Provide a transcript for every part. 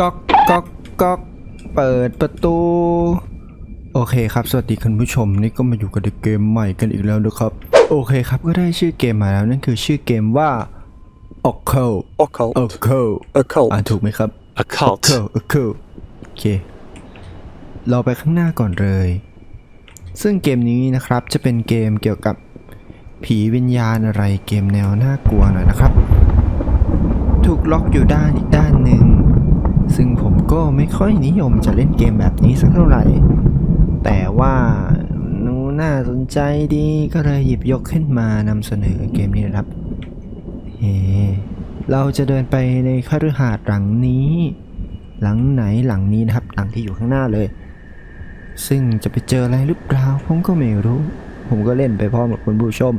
ก๊อกก๊อกก๊อกเปิดประตู โอเคครับ สวัสดีคุณผู้ชม นี่ก็มาอยู่กับเกมใหม่กันอีกแล้วนะครับ โอเคครับ ก็ได้ชื่อเกมมาแล้ว นั่นคือชื่อเกมว่า o c c u l occult o c c u l occult อ่านถูกไหมครับ occult โอเคโอเคโอเค เราไปข้างหน้าก่อนเลย ซึ่งเกมนี้นะครับจะเป็นเกมเกี่ยวกับผีวิญญาณอะไรเกมแนวน่ากลัวหน่อยนะครับ ถูกล็อกอยู่ด้านอีกด้านหนึ่ง ซึ่งผมก็ไม่ค่อยนิยมจะเล่นเกมแบบนี้สักเท่าไหร่ แต่ว่านูน่าสนใจดีก็เลยหยิบยกขึ้นมานำเสนอเกมนี้นะครับเฮ้เราจะเดินไปในคฤหาสน์หลังนี้ หลังไหนหลังนี้นะครับ หลังที่อยู่ข้างหน้าเลย ซึ่งจะไปเจออะไรหรือเปล่าผมก็ไม่รู้ ผมก็เล่นไปพร้อมกับคุณผู้ชม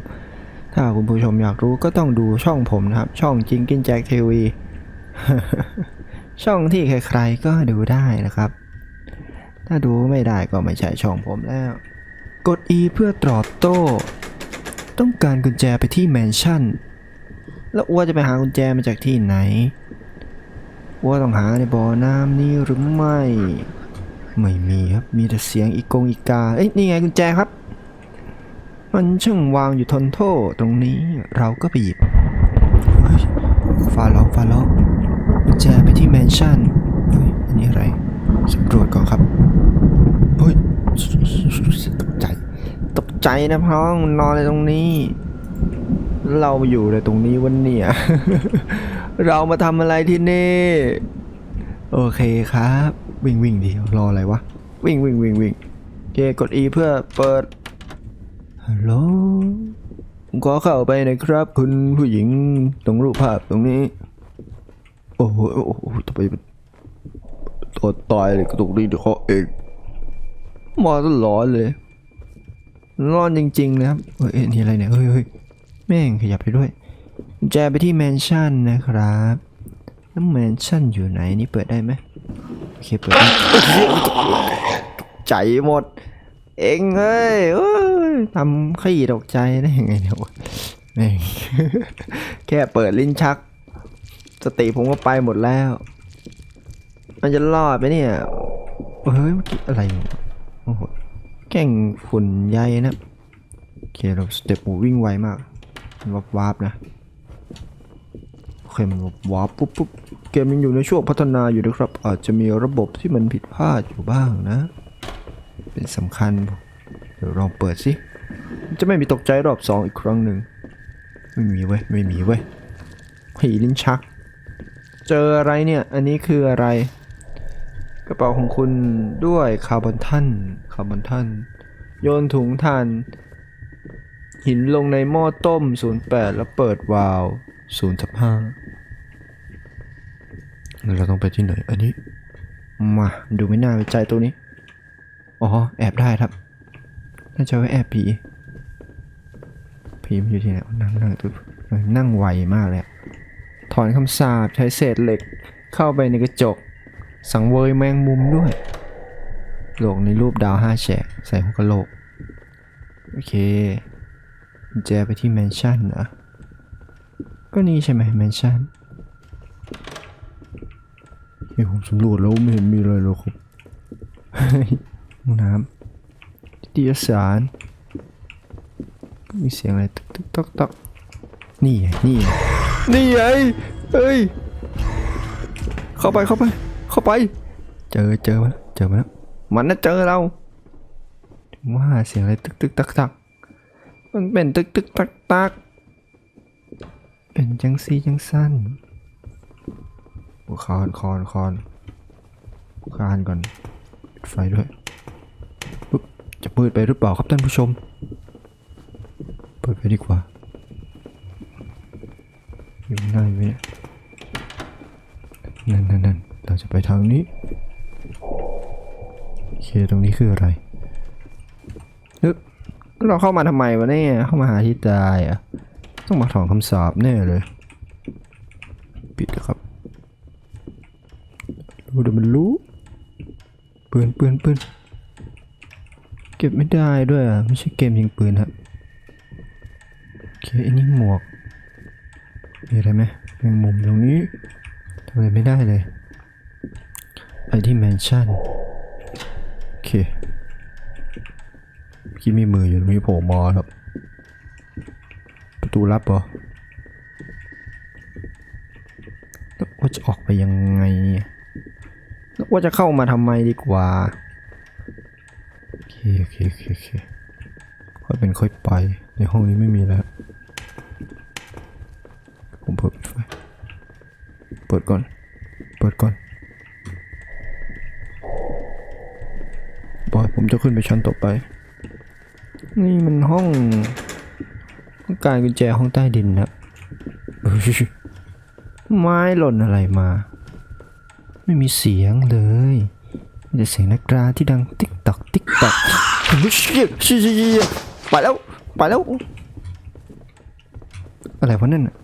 ถ้าคุณผู้ชมอยากรู้ก็ต้องดูช่องผมนะครับ ช่องจิงกินแจ็คทีวี ช่องที่ใครๆก็ดูได้นะครับ ถ้าดูไม่ได้ก็ไม่ใช่ช่องผมแล้ว กด E เพื่อตอบโต้ ต้องการกุญแจไปที่แมนชั่น แล้วอ้วจะไปหากุญแจมาจากที่ไหนอ้วต้องหาในบ่อน้ำนี้หรือไม่ ไม่มีครับ มีแต่เสียงอีกงอีกา เอ้ยนี่ไงกุญแจครับ มันช่างวางอยู่ทนโทษตรงนี้เราก็ไปหยิบฟ้าร้องฟ้าร้องกุญแจไปที่ นชั่นเฮ้ยอันนี้อะไรสำรวจก่อนครับเฮ้ยตกใจ ตกใจนะพ้องนอนเลยตรงนี้ เรามาอยู่เลยตรงนี้วันเนี่ย เรามาทำอะไรที่นี่ โอเคครับ วิ่งวิ่งดีรออะไรวะ วิ่งวิ่งวิ่งวิ่งโอเคกด E เพื่อเปิด ฮัลโหลผมขอเข้าไปนะครับ คุณผู้หญิงตรงรูปภาพตรงนี้ อ้โหโอ้โหทำไมมันตัวตายเลยกระตุกดีเดี๋ยวเขาเองมาตลอดเลยร้อนจริงๆนะครับเฮ้ยนี่อะไรเนี่ยเฮ้ยเฮ้ยแม่งขยับไปด้วยแจไปที่แมนชั่นนะครับแล้วแมนชั่นอยู่ไหนนี่เปิดได้ไหมโอเคเปิดได้ใจหมด เองเอ้ยทำขี้ตกใจได้ยังไงเนี่ยแม่งแค่เปิดลิ้นชัก สติผมก็ไปหมดแล้ว มันจะรอดไหมเนี่ยเฮ้ยเมื่อกี้อะไรโอ้โหแก่งฝุ่นใยนะโอเคเราสเต็ปวิ่งไวมากมันวับวาบนะโอเคมันวับวาบปุ๊บปุ๊บเกมยังอยู่ในช่วงพัฒนาอยู่นะครับ อาจจะมีระบบที่มันผิดพลาดอยู่บ้างนะ เป็นสำคัญ เดี๋ยวลองเปิดสิจะไม่มีตกใจรอบสองอีกครั้งหนึ่งไม่มีเว้ยไม่มีเว้ยผีลิ้นชัก เจออะไรเนี่ย อันนี้คืออะไร กระเป๋าของคุณด้วยคาร์บอนทันคาร์บอนทันโยนถุงถ่าน หินลงในหม้อต้ม 08 แล้วเปิดวาล์ว0ทับ5แล้วเราต้องไปที่ไหน อันนี้ มาดูไม่น่าไว้ใจตัวนี้ อ๋อ แอบได้ครับน่าจะไว้แอบผีผีมันอยู่ที่ไหนนั่งนั่งตัวนั่งไวมากเลย ถอนคำสาปใช้เศษเหล็ก เข้าไปในกระจก สังเวยแมงมุมด้วย โลกในรูปดาวห้าแฉกใส่หัวกะโหลก โอเคแจไปที่แมนชั่นเหรอก็นี่ใช่ไหมแมนชั่นเฮ้ยผมสำรวจแล้วไม่เห็นมีอะไรเลยครับห้องน้ำนิตยสาร มีเสียงอะไรตึกตึกตักตักนี่ไงนี่ไง นี่ไงเฮ้ย เข้าไปเข้าไป เข้าไป เจอเจอมาแล้วเจอมาแล้วมันน่ะเจอเราว่าเสียงอะไรตึกตึกตักตักมันเป็นตึกตึกตักตักเป็นจังซีจังสั้นโอ้คอนคอนคอนคานก่อนไฟด้วยปุ๊บจะมืดไปหรือเปล่าครับท่านผู้ชม เปิดไปดีกว่าอยู่ข้างหน้าอยู่ไหมเนี่ย นั่นนั่นนั่นเราจะไป ทางนี้ โอเค ตรงนี้คืออะไรนึกเราเข้ามาทำไมวะเนี่ย เข้ามาหาที่ตายอะ ต้องมาถอนคำสาปแน่เลย ปิดครับ รู้เดี๋ยวมันรู้ปืนปืนปืนเก็บไม่ได้ด้วยอะ ไม่ใช่เกมยิงปืนครับโอเคอันนี้หมวกมีอะไรไหมแมงมุมตรงนี้ทำอะไรไม่ได้เลย ไปที่แมนชั่น โอเคเมื่อกี้มีมืออยู่ตรงนี้โผล่มาครับ ประตูลับเหรอแล้วว่าจะออกไปยังไงแล้วว่าจะเข้ามาทำไมดีกว่า โอเคโอเคโอเคโอเคค่อยเป็นค่อยไป ในห้องนี้ไม่มีแล้ว ผมเปิดไฟเปิดก่อน เปิดก่อนบอย ผมจะขึ้นไปชั้นต่อไป นี่มันห้องต้องการกุญแจห้องใต้ดินนะเฮ้ยไม้หล่นอะไรมา ไม่มีเสียงเลยมีแต่เสียงนักกราที่ดังติ๊กตอกติ๊กตอกเฮ้ยเชี่ยเชี่ยเชี่ยเชี่ยไปแล้วไปแล้ว อะไรวะนั่นน่ะ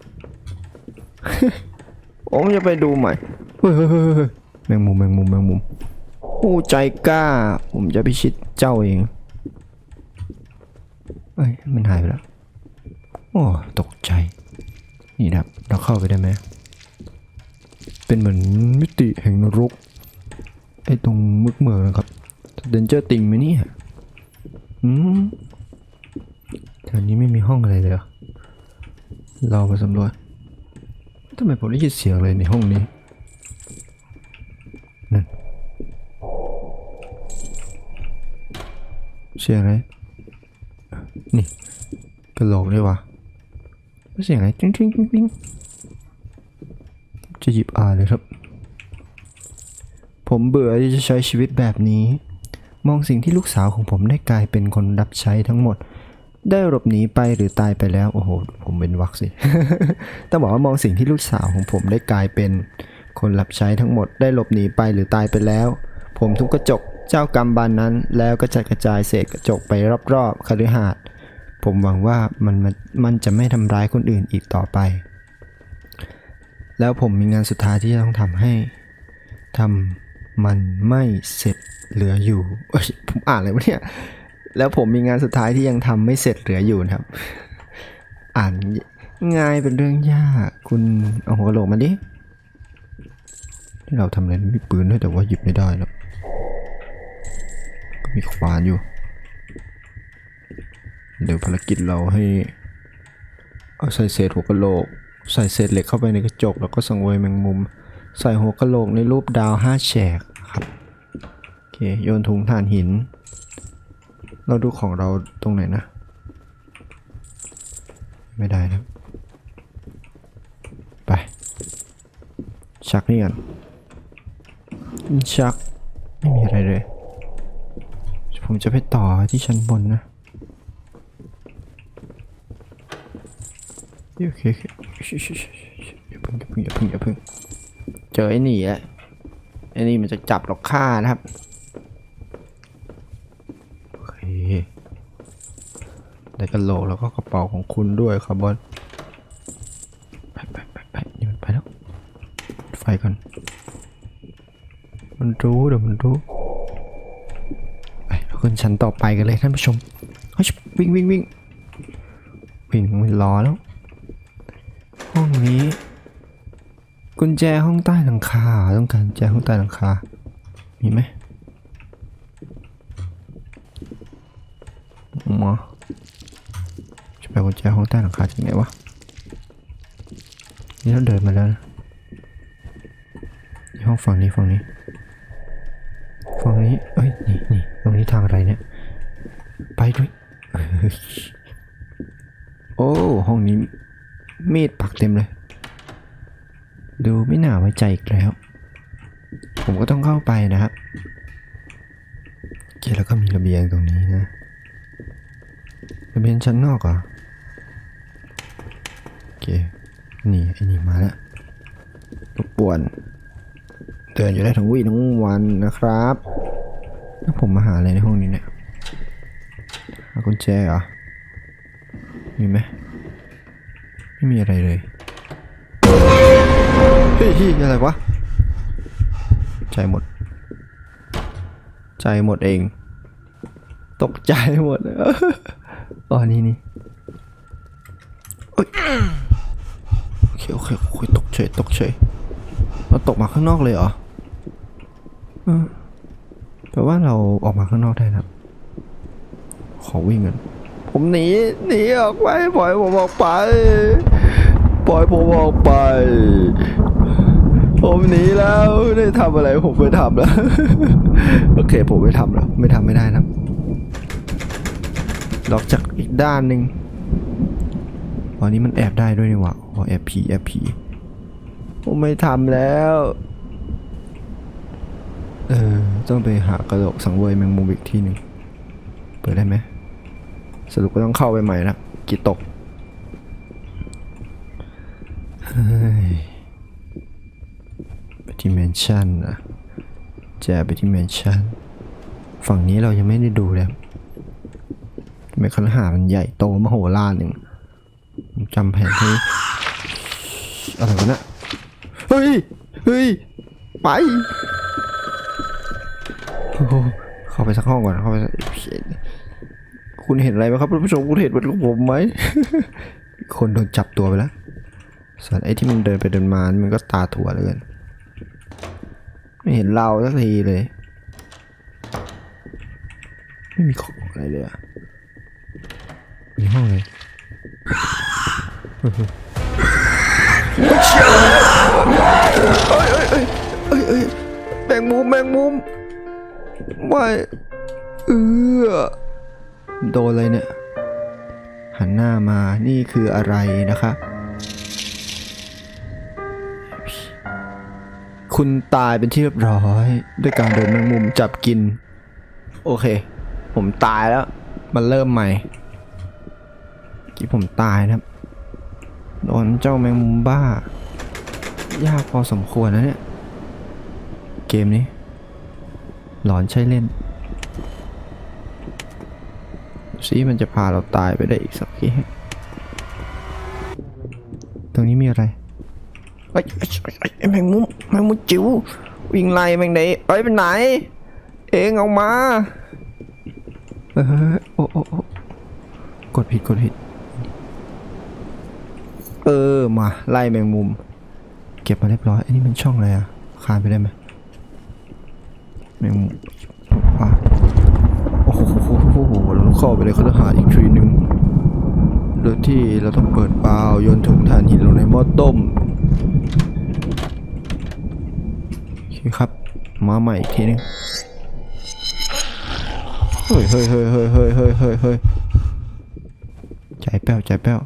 ผมจะไปดูใหม่เฮ้ยเฮ้ยเฮ้ยเฮ้ยแมงมุมแมงมุมแมงมุม ผู้ใจกล้า ผมจะพิชิตเจ้าเอง เอ้ย มันหายไปแล้ว โอ้ ตกใจ นี่นะครับ เราเข้าไปได้ไหม เป็นเหมือนมิติแห่งนรก ไอ้ตรงมึกเมือนะครับเดนเจอร์ติงไหมเนี่ยอืมแถวนี้ไม่มีห้องอะไรเลยเหรอเรามาสำรวจทำไมผมได้ยินเสียงอะไรในห้องนี้ เสียงอะไร นี่กระโหลกเลยวะแล้วเสียงอะไรจิ้งจิ้งจิ้งจิ้งจะหยิบอ่านเลยครับ ผมเบื่อที่จะใช้ชีวิตแบบนี้ มองสิ่งที่ลูกสาวของผมได้กลายเป็นคนรับใช้ทั้งหมด ได้หลบหนีไปหรือตายไปแล้ว โอ้โห ผมเป็นวักสิ ต้องบอกว่ามองสิ่งที่ลูกสาวของผมได้กลายเป็นคนรับใช้ทั้งหมด ได้หลบหนีไปหรือตายไปแล้ว ผมทุบกระจก เจ้ากรรมบานนั้นแล้วก็จัดกระจายเศษกระจกไปรอบๆคฤหาสน์ผมหวังว่ามันมันมันจะไม่ทำร้ายคนอื่นอีกต่อไป แล้วผมมีงานสุดท้ายที่จะต้องทำให้ทำมันไม่เสร็จเหลืออยู่ผมอ่านอะไรวะเนี่ยแล้วผมมีงานสุดท้ายที่ยังทำไม่เสร็จเหลืออยู่นะครับ อ่านง่ายเป็นเรื่องยากคุณเอาหัวกโหลกมาดิที่เราทำอะไรมีปืนด้วยแต่ว่าหยิบไม่ได้แล้ว มีขวานอยู่ เดี๋ยวภารกิจเราให้ เอาใส่เศษหัวกะโหลก ใส่เศษเหล็กเข้าไปในกระจก แล้วก็สังเวยแมงมุม ใส่หัวกะโหลกในรูปดาวห้าแฉกครับ โอเค โยนถุงถ่านหิน เราดูของเราตรงไหนนะ ไม่ได้นะไป ชักนี่กันชัก ไม่มีอะไรเลย ผมจะไปต่อที่ชั้นบนนะโอเคโอเคอย่าเพิ่งอย่าเพิ่งอย่าเพิ่งอย่าเพิ่งเจอไอ้นี่แหละไอ้นี่มันจะจับเราฆ่านะครับโอเคได้กระโหลกแล้วก็กระเป๋าของคุณด้วยครับบอลไปไปไปไปนี่มันไปแล้วไฟก่อนมันรู้เดี๋ยวมันรู้ ขึ้นชั้นต่อไปกันเลยท่านผู้ชมเฮ้ยวิ่งวิ่งวิ่งวิ่งไม่รอแล้ว ห้องนี้ กุญแจห้องใต้หลังคาต้องการกุญแจห้องใต้หลังคา มีไหมหมอจะไปกุญแจห้องใต้หลังคาจากไหนวะนี่เราเดินมาแล้วนะห้องฝั่งนี้ฝั่งนี้ฝั่งนี้เอ้ยนี่นี่ รงนี้ทางอะไรเนี่ย ไปด้วย โอ้ ห้องนี้มีดปักเต็มเลย ดูไม่น่าไว้ใจอีกแล้ว ผมก็ต้องเข้าไปนะครับโอเคแล้วก็มีระเบียงตรงนี้นะ ระเบียงชั้นนอกเหรอโอเค นี่ไอ้นี่มาแล้วรบกวนเดินอยู่ได้ทั้งวี่ทั้งวันนะครับ แล้วผมมาหาอะไรในห้องนี้เนี่ยหากุญแจเหรอ มีไหมไม่มีอะไรเลย เฮ้ยอะไรวะ ใจหมด ใจหมดเอง ตกใจหมดอ๋อนี่นี่โอเคโอเคโอเคตกเฉยตกเฉยเราตกมาข้างนอกเลยเหรอเออ แปลว่าเราออกมาข้างนอกได้นะขอวิ่งกัน ผมหนีหนีออกไปปล่อยผมออกไปปล่อยผมออกไป ผมหนีแล้วได้ทำอะไรผมไม่ทำแล้ว โอเคผมไม่ทำแล้ว ไม่ทำไม่ได้นะครับดอกจากอีกด้านหนึ่งวันนี้มันแอบได้ด้วยนี่หว่าอ๋อแอบผีแอบผีผมไม่ทำแล้ว เออ ต้องไปหากระโหลกสังเวยแมงมุมอีกที่หนึ่งเปิดได้ไหมสรุปก็ต้องเข้าไปใหม่นะกีตกไปที่แมนชั่นนะแจไปที่แมนชั่น ฝั่งนี้เรายังไม่ได้ดูเลยทำไมคันหามันใหญ่โตมโหฬารหนึ่งจำแผนที่อะไรวะเนะเฮ้ย เฮ้ย ไป เข้าไปสักห้องก่อนเข้าไปคุณเห็นอะไรไหมครับผู้ชมคุณเห็นเหมือนกับผมไหมคนโดนจับตัวไปแล้วส่วนไอ้ที่มันเดินไปเดินมามันก็ตาถั่วเลยไม่เห็นเราสักทีเลย ไม่มีของอะไรเลยอะมีห้องเลยเอ้ยเอ้ยเอ้ยเอ้ยเอ้ยแมงมุมแมงมุม ไม่เออโดนเลยเนี่ย หันหน้ามานี่คืออะไรนะคะ คุณตายเป็นที่เรียบร้อย ด้วยการโดนแมงมุมจับกิน โอเค ผมตายแล้ว มันเริ่มใหม่กี้ผมตายนะครับ โดนเจ้าแมงมุมบ้า ยากพอสมควรนะเนี่ย เกมนี้ หลอนใช่เล่นซีมันจะพาเราตายไปได้อีกสักทีตรงนี้มีอะไรไอ้ไอ้ไอ้ไอ้ไอ้แมงมุมแมงมุมจิ๋ววิ่งไล่แมงไหนไปไปไหน เองเอามาเออโอ้โอ้โอ้กดผิดกดผิด เออมาไล่แมงมุม เก็บมาเรียบร้อยอันนี้มันช่องอะไรอะคานไปได้ไหม แมงมุมอะโอ้โหเราต้องเข้าไปในคฤหาสน์อีกทีหนึ่งโดยที่เราต้องเปิดเปล่าโยนถุงถ่านหินลงในหม้อต้มโอเคครับ มาใหม่อีกทีนึงเฮ้ยเฮ้ยเฮ้ยเฮ้ยเฮ้ยเฮ้ยเฮ้ยเฮ้ยใจแป้วใจแป้ว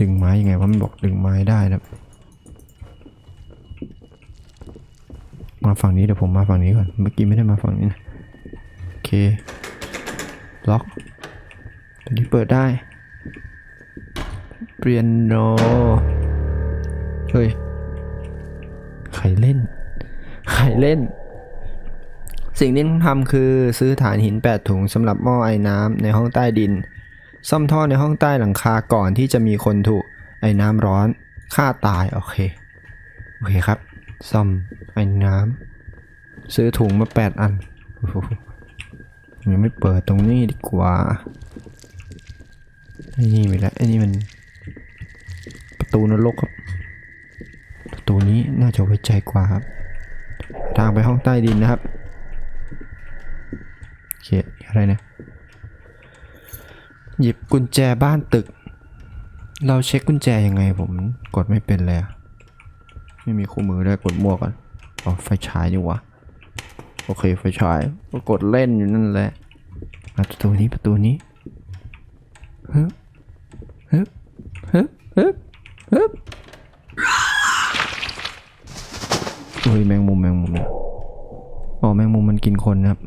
ดึงไม้ยังไงวะมันบอกดึงไม้ได้นะ มาฝั่งนี้เดี๋ยวผมมาฝั่งนี้ก่อน เมื่อกี้ไม่ได้มาฝั่งนี้นะโอเค ล็อกตัวนี้เปิดได้ เปียโน เฮ้ย ใครเล่น ใครเล่น สิ่งที่ต้องทำคือซื้อฐานหิน 8 ถุงสำหรับหม้อไอ้น้ำในห้องใต้ดิน ซ่อมท่อในห้องใต้หลังคาก่อนที่จะมีคนถูกไอ้น้ำร้อนฆ่าตาย โอเค โอเคครับ ซ่อมไอ้น้ำซื้อถุงมา8อันยังไม่เปิดตรงนี้ดีกว่าไอ้นี่ไปแล้วไอ้นี่มัน ประตูนรกครับ ประตูนี้น่าจะไว้ใจกว่าครับ ทางไปห้องใต้ดินนะครับโอเคอะไรนี่ยหยิบกุญแจบ้านตึก เราเช็คกุญแจยังไงผมกดไม่เป็นเลยอะ ไม่มีคู่มือด้วยกดมั่วก่อนอ๋อไฟฉายดีว่าโอเคไฟฉายก็กดเล่นอยู่นั่นแหละประตูนี้ประตูนี้ฮึฮึฮึฮึฮึโอ้ยแมงมุมแมงมุมอ๋อแมงมุมมันกินคนครับ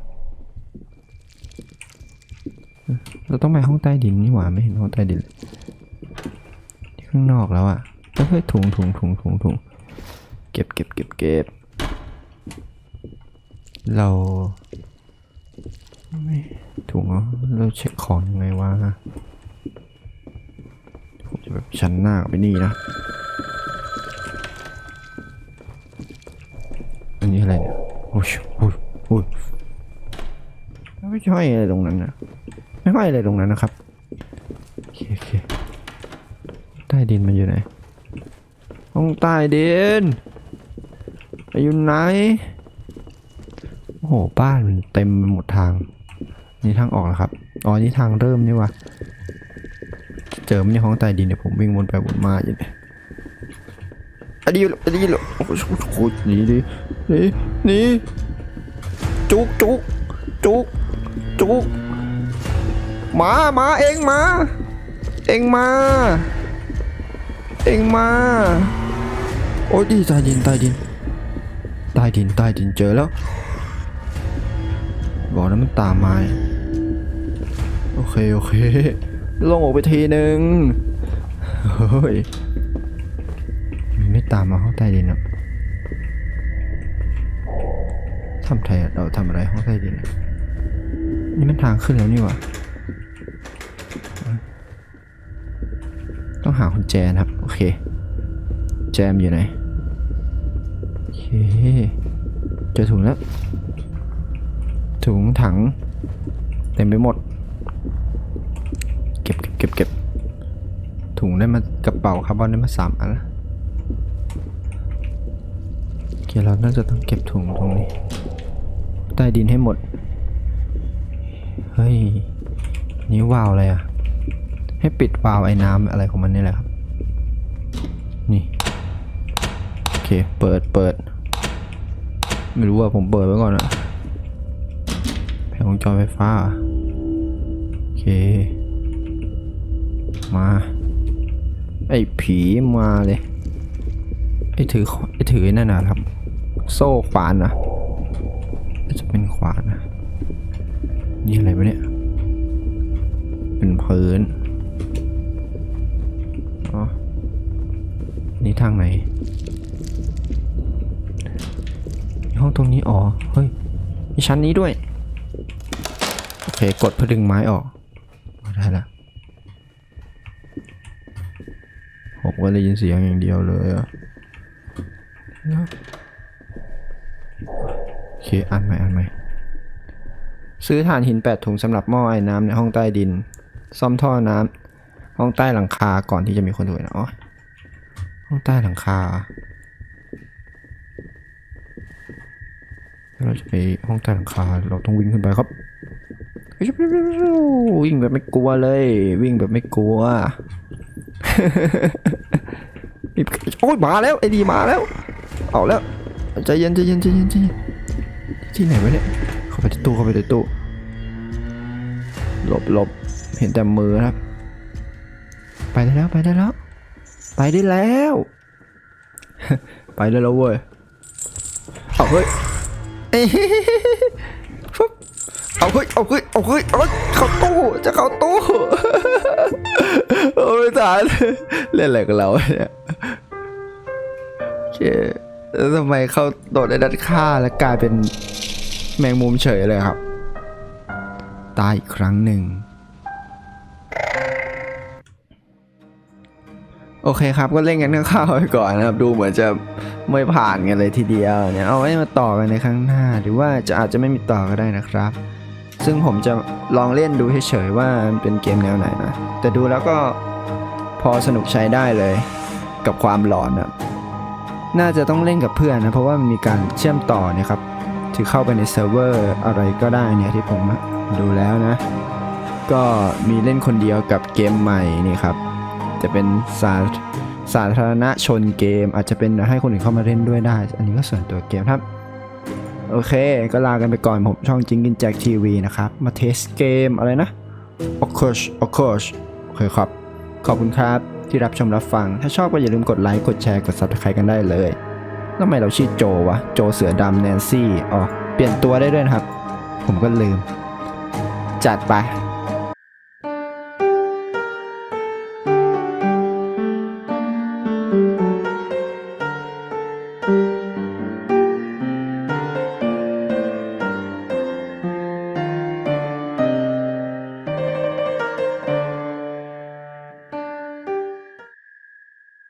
เราต้องไปห้องใต้ดินนี่หว่าไม่เห็นห้องใต้ดินที่ข้างนอกแล้วอะ่ะเฮ้ยถุงถุงถุงถุงถุง เก็บเก็บเก็บเก็บเราไม่ถุงเรอเราเช็คของยังไงวะผมจะแบบชั้นหน้าไปนี่นะ อันนี้อะไรเนี่ย โอ้ยโอ้ยโอ้ยไม่ใช่อะไรตรงนั้นนะไม่ใช่อะไรตรงนั้นนะครับ โอเคโอเคใต้ดินมันอยู่ไหนห้องใต้ดิน อยู่ไหน โอ้โห บ้านมันเต็มไปหมดทาง นี่ทางออกแล้วครับ อ๋อ นี่ทางเริ่มนี่วะเจอมันในห้องใต้ดินเดี๋ยผมวิ่งวนไปวนมาอยู่เนี่ยอันนี้อันนี้เหรอโอ้โหหนีดิหนีหนีจุกจุกจุกจุกมามาเองมา เองมา เองมา โอ้ยดีใต้ดินใต้ดิน ใต้ดินใต้ดินเจอแล้ว บอกแล้วมันตามมาโอเค โอเค ลงออกไปทีหนึ่งเฮ้ยมันไม่ตามมาห้องใต้ดินอะทำไทยเราทำอะไรห้องใต้ดินนี่มันทางขึ้นแล้วนี่วะต้องหากุญแจนะครับ โอเค แจมอยู่ไหน เคเจอถุงแล้ว ถุงถัง เต็มไปหมด เก็บเก็บเก็บเก็บถุงได้มากระเป๋าคาร์บอนได้มาสามอันแล้วโอเคเราน่าจะต้องเก็บถุงตรงนี้ ใต้ดินให้หมด เฮ้ย นี่วาวอะไรอะ ให้ปิดวาวไอ้น้ำอะไรของมันนี่แหละครับ นี่ โอเค เปิดเปิด ไม่รู้ว่าผมเปิดไว้ก่อนอะแผงวงจรไฟฟ้า โอเค มา ไอ้ผีมาเลย ไอ้ถือไอ้ถือนั่นนะครับ โซ่ขวานนะน่าจะเป็นขวานนะ นี่อะไรวะเนี่ย เป็นพื้น อ๋อ นี่ทางไหน ห้องตรงนี้อ๋อ เฮ้ย มีชั้นนี้ด้วย โอเค กดเพื่อดึงไม้ออก ได้ละผมก็ได้ยินเสียงอย่างเดียวเลยอะโอเคอ่านใหม่อ่านใหม่ซื้อถ่านหินแปดถุงสำหรับหม้อไอ้น้ำในห้องใต้ดิน ซ่อมท่อน้ำห้องใต้หลังคาก่อนที่จะมีคนถูนะอ๋อห้องใต้หลังคา เราจะไปห้องใต้หลังคาเราต้องวิ่งขึ้นไปครับวิ่งแบบไม่กลัวเลย วิ่งแบบไม่กลัวโอ้ยมาแล้วไอ้ดีมาแล้ว เอาแล้วใจเย็นใจเย็นใจเย็นใจเย็นที่ไหนวะเนี่ยเข้าไปในตู้เข้าไปในตู้หลบหลบเห็นแต่มือครับ ไปได้แล้วไปได้แล้ว ไปได้แล้ว ไปได้แล้วเว้ยเอาเฮ้ย เอ้ยฟุ๊บเอาเฮ้ยเอาเฮ้ยเอาเฮ้ยเอาเข้าตู้จะเข้าตู้โอ้ยตายเล่นอะไรกับเราเนี่ยโอเคแล้วทำไมเขาโดดในด้านฆ่าและกลายเป็นแมงมุมเฉยเลยครับ ตายอีกครั้งหนึ่ง โอเคครับ ก็เล่นกันข้าวไปก่อนนะครับ ดูเหมือนจะไม่ผ่านกันเลยทีเดียวเนี่ยเอาไว้มาต่อกันในครั้งหน้า หรือว่าจะอาจจะไม่มีต่อก็ได้นะครับ ซึ่งผมจะลองเล่นดูเฉยๆว่ามันเป็นเกมแนวไหนนะ แต่ดูแล้วก็พอสนุกใช้ได้เลยกับความหลอนนะน่าจะต้องเล่นกับเพื่อนนะ เพราะว่ามันมีการเชื่อมต่อนี่ครับที่เข้าไปในเซิร์ฟเวอร์อะไรก็ได้เนี่ยที่ผมดูแล้วนะ ก็มีเล่นคนเดียวกับเกมใหม่นี่ครับ จะเป็นสาสาธารณชนเกม อาจจะเป็นให้คนอื่นเข้ามาเล่นด้วยได้ อันนี้ก็ส่วนตัวเกมครับ โอเค ก็ลากันไปก่อนผมช่องจิงกินแจ็คทีวีนะครับ มาเทสเกมอะไรนะ o c u s o c u s โอเคครับ ขอบคุณครับที่รับชมรับฟัง ถ้าชอบก็อย่าลืมกดไลค์ กดแชร์ กด subscribe กันได้เลยทำไมเราชื่อโจวะ โจเสือดำแนนซี่ อ๋อ เปลี่ยนตัวได้ด้วยนะครับ ผมก็ลืม จัดไป